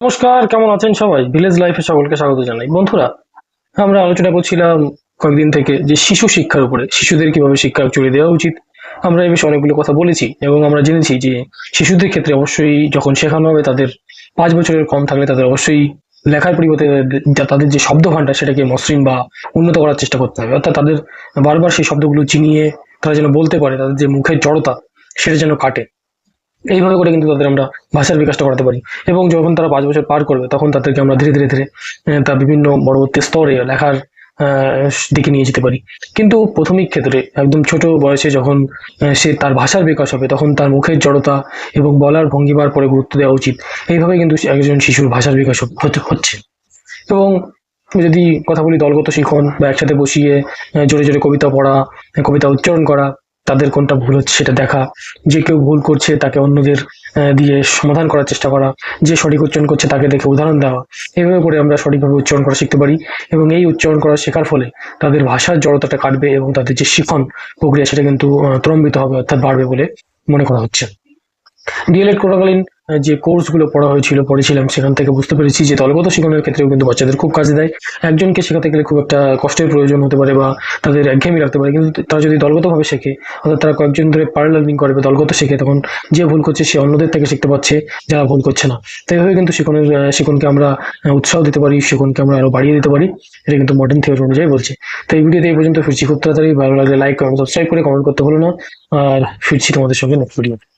নমস্কার, কেমন আছেন সবাই? ভিলেজ লাইফে সকলকে স্বাগত জানাই। বন্ধুরা, আমরা আলোচনা করছিলাম কয়েকদিন থেকে যে শিশু শিক্ষার উপরে, শিশুদের কীভাবে শিক্ষা চলে দেওয়া উচিত। আমরা এই বিষয়ে অনেকগুলো কথা বলেছি এবং আমরা জেনেছি যে শিশুদের ক্ষেত্রে অবশ্যই যখন শেখানো হবে, তাদের পাঁচ বছরের কম থাকলে তাদের অবশ্যই লেখার পরিবর্তে তাদের যে শব্দ ভাণ্ডার সেটাকে মসৃণ বা উন্নত করার চেষ্টা করতে হবে। অর্থাৎ তাদের বারবার সেই শব্দগুলো চিনিয়ে তারা যেন বলতে পারে, তাদের যে মুখের জড়তা, সেটা যেন কাটে। এইভাবে করে কিন্তু তাদের আমরা ভাষার বিকাশটা করাতে পারি। এবং যখন তারা পাঁচ বছর পার করবে, তখন তাদেরকে আমরা ধীরে ধীরে ধীরে তা বিভিন্ন পরবর্তী স্তরে লেখার দিকে নিয়ে যেতে পারি। কিন্তু প্রথমিক ক্ষেত্রে একদম ছোট বয়সে যখন সে তার ভাষার বিকাশ হবে, তখন তার মুখের জড়তা এবং বলার ভঙ্গিমার পরে গুরুত্ব দেওয়া উচিত। এইভাবে কিন্তু একজন শিশুর ভাষার বিকাশ হচ্ছে। এবং যদি কথা বলি দলগত শিখন বা একসাথে বসিয়ে জোরে জোরে কবিতা পড়া কবিতা উচ্চারণ করা তাদের কোনটা ভুল হচ্ছে সেটা দেখা। যে কেউ ভুল করছে তাকে অন্যদের দিয়ে সমাধান করার চেষ্টা করা। যে সঠিক উচ্চারণ করছে তাকে দেখে উদাহরণ দেওয়া। এভাবে করে আমরা সঠিকভাবে উচ্চারণ করা শিখতে পারি এবং এই উচ্চারণ করা শেখার ফলে তাদের ভাষার জড়তাটা কাটবে এবং তাদের যে শিখন প্রক্রিয়া সেটা কিন্তু ত্রম্বিত হবে অর্থাৎ বাড়বে বলে মনে করা হচ্ছে। ডিএলএড করাকালীন যে কোর্সগুলো পড়া হয়েছিল পড়েছিলাম সেখান থেকে বুঝতে পেরেছি যে দলগত শিক্ষণের ক্ষেত্রেও কিন্তু বাচ্চাদের খুব কাজে দেয়। একজনকে শেখাতে গেলে খুব একটা কষ্টের প্রয়োজন হতে পারে বা তাদের একঘেয়েমি রাখতে পারে। কিন্তু তারা যদি দলগতভাবে শেখে অর্থাৎ তারা কয়েকজন ধরে প্যারালার্নিং করে বা দলগত শেখে তখন যে ভুল করছে সে অন্যদের থেকে শিখতে পারছে যারা ভুল করছে না। তো এইভাবে কিন্তু আহ, শিক্ষণকে আমরা উৎসাহ দিতে পারি শিক্ষণকে আমরা আরও বাড়িয়ে দিতে পারি। এটা কিন্তু মডার্ন থিওরি অনুযায়ী বলছে। তো এই ভিডিওতে এই পর্যন্ত ফিরছি খুব তাড়াতাড়ি। ভালো লাগলে লাইক কমেন্ট সাবস্ক্রাইব করে কমেন্ট করতে ভুলো না। আর ফিরছি তোমাদের সঙ্গে নেক্সট ভিডিও